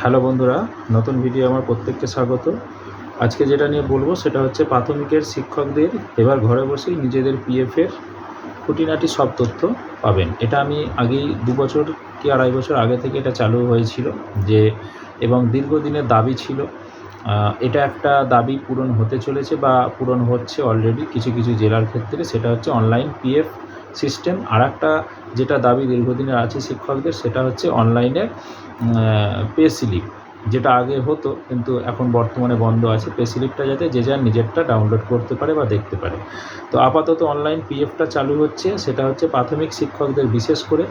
Hello বন্ধুরা, নতুন video আমার প্রত্যেককে স্বাগত। আজকে যেটা নিয়ে বলব সেটা হচ্ছে প্রাথমিকের শিক্ষকদের এবার ঘরে বসেই নিজেদের পিএফের খুঁটিনাটি সব তথ্য পাবেন। এটা আমি আগেই দু বছর কি আড়াই বছর আগে থেকে এটা চালু হয়েছিল যে, এবং দীর্ঘদিনের দাবি ছিল। এটা একটা দাবি পূরণ হতে চলেছে বা পূরণ হচ্ছে অলরেডি কিছু কিছু জেলার ক্ষেত্রে, সেটা হচ্ছে অনলাইন পিএফ সিস্টেম আর একটা যেটা দাবি দীর্ঘদিনের আছে শিক্ষকদের, সেটা হচ্ছে অনলাইনে পে স্লিপ যেটা আগে হতো, কিন্তু এখন বর্তমানে বন্ধ আছে। পে স্লিপটা যাতে যে যার নিজেরটা ডাউনলোড করতে পারে বা দেখতে পারে। তো আপাতত অনলাইন পিএফটা চালু হচ্ছে। সেটা হচ্ছে প্রাথমিক শিক্ষকদের বিশেষ করে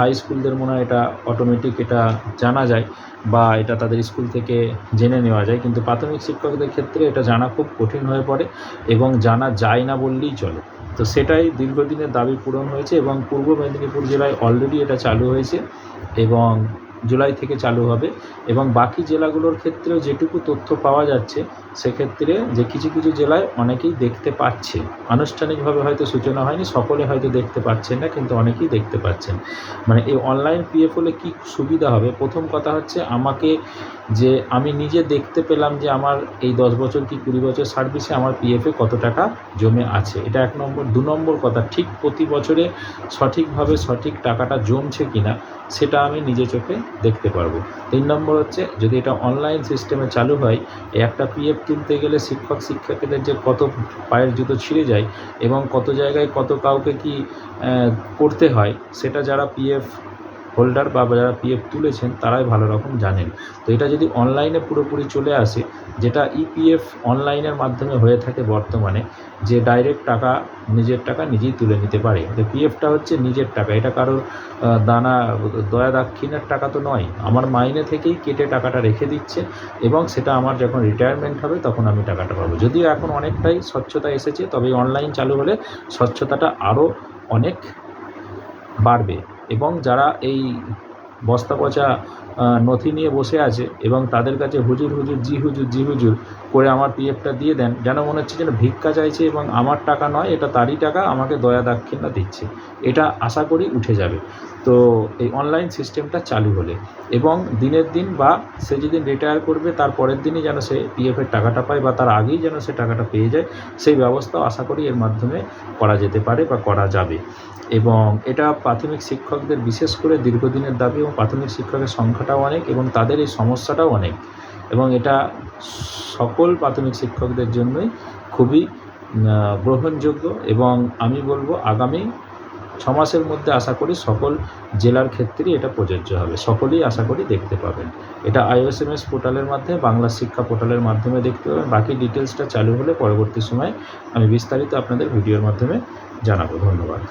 হাই স্কুলদের মনে হয় এটা অটোমেটিক এটা জানা যায় বা এটা তাদের স্কুল থেকে জেনে নেওয়া যায়। কিন্তু প্রাথমিক শিক্ষকদের ক্ষেত্রে এটা জানা খুব কঠিন হয়ে পড়ে এবং জানা যায় না বললেই চলে। তো সেটাই দীর্ঘদিনের দাবি পূরণ হয়েছে এবং পূর্ব মেদিনীপুর জেলায় অলরেডি এটা চালু হয়েছে এবং জুলাই থেকে চালু হবে এবং বাকি জেলাগুলোর ক্ষেত্রেও যেটুকু তথ্য পাওয়া যাচ্ছে, সেক্ষেত্রে যে কিছু কিছু জেলায় অনেকেই দেখতে পাচ্ছে। আনুষ্ঠানিকভাবে হয়তো সূচনা হয়নি, সকলে হয়তো দেখতে পাচ্ছেন না, কিন্তু অনেকেই দেখতে পাচ্ছেন। মানে এই অনলাইন পিএফ হলে কী সুবিধা হবে? প্রথম কথা হচ্ছে আমাকে যে আমি নিজে দেখতে পেলাম যে আমার এই দশ বছর কি কুড়ি বছর সার্ভিসে আমার পিএফে কত টাকা জমে আছে। এটা এক নম্বর। দু নম্বর কথা, ঠিক প্রতি বছরে সঠিকভাবে সঠিক টাকাটা জমছে কিনা, সেটা আমি নিজে চোখে দেখতে পারব। তিন নম্বর হচ্ছে, যদি এটা অনলাইন সিস্টেমে চালু হয় একটা পিএফ তুলতে গেলে শিক্ষক শিক্ষকেদের যে কত পায়ের জুতো ছিঁড়ে যায় এবং কত জায়গায় কত কাউকে কি করতে হয়, সেটা যারা পিএফ হোল্ডার বা যারা পিএফ তুলেছেন, তারাই ভালো রকম জানেন। তো এটা যদি অনলাইনে পুরোপুরি চলে আসে, যেটা ইপিএফ অনলাইনের মাধ্যমে হয়ে থাকে বর্তমানে, যে ডাইরেক্ট টাকা, নিজের টাকা নিজেই তুলে নিতে পারে। পিএফটা হচ্ছে নিজের টাকা। এটা কারোর দানা, দয়া, দাক্ষিণের টাকা তো নয়। আমার মাইনে থেকেই কেটে টাকাটা রেখে দিচ্ছে এবং সেটা আমার যখন রিটায়ারমেন্ট হবে, তখন আমি টাকাটা পাবো। যদিও এখন অনেকটাই স্বচ্ছতা এসেছে, তবে অনলাইন চালু হলে স্বচ্ছতাটা আরও অনেক বাড়বে। এবং যারা এই বস্তা পচা নথি নিয়ে বসে আছে এবং তাদের কাছে হুজুর হুজুর, জি হুজুর জি হুজুর করে আমার পিএফটা দিয়ে দেন। যেন মনে হচ্ছে যেন ভিক্ষা চাইছে এবং আমার টাকা নয়, এটা তারই টাকা, আমাকে দয়া দাক্ষিণ্যা দিচ্ছে। এটা আশা করি উঠে যাবে। তো এই অনলাইন সিস্টেমটা চালু হলে এবং দিনের দিন বা সে যেদিন রিটায়ার করবে, তার পরের দিনই যেন সে পিএফের টাকাটা পায় বা তার আগেই যেন সে টাকাটা পেয়ে যায়, সেই ব্যবস্থাও আশা করি এর মাধ্যমে করা যেতে পারে বা করা যাবে। এবং এটা প্রাথমিক শিক্ষকদের বিশেষ করে দীর্ঘদিনের দাবি এবং প্রাথমিক শিক্ষকের সংখ্যাটাও অনেক এবং তাদের এই সমস্যাটাও অনেক। এবং এটা সকল প্রাথমিক শিক্ষকদের জন্যই খুবই গ্রহণযোগ্য এবং আমি বলব আগামী ছ মাসের মধ্যে আশা করি সকল জেলার ক্ষেত্রেই এটা প্রযোজ্য হবে। সকলেই আশা করি দেখতে পাবেন। এটা আইওএসএমএস পোর্টালের মাধ্যমে, বাংলা শিক্ষা পোর্টালের মাধ্যমে দেখতে পাবেন। বাকি ডিটেলসটা চালু হলে পরবর্তী সময় আমি বিস্তারিত আপনাদের ভিডিওর মাধ্যমে জানাব। ধন্যবাদ।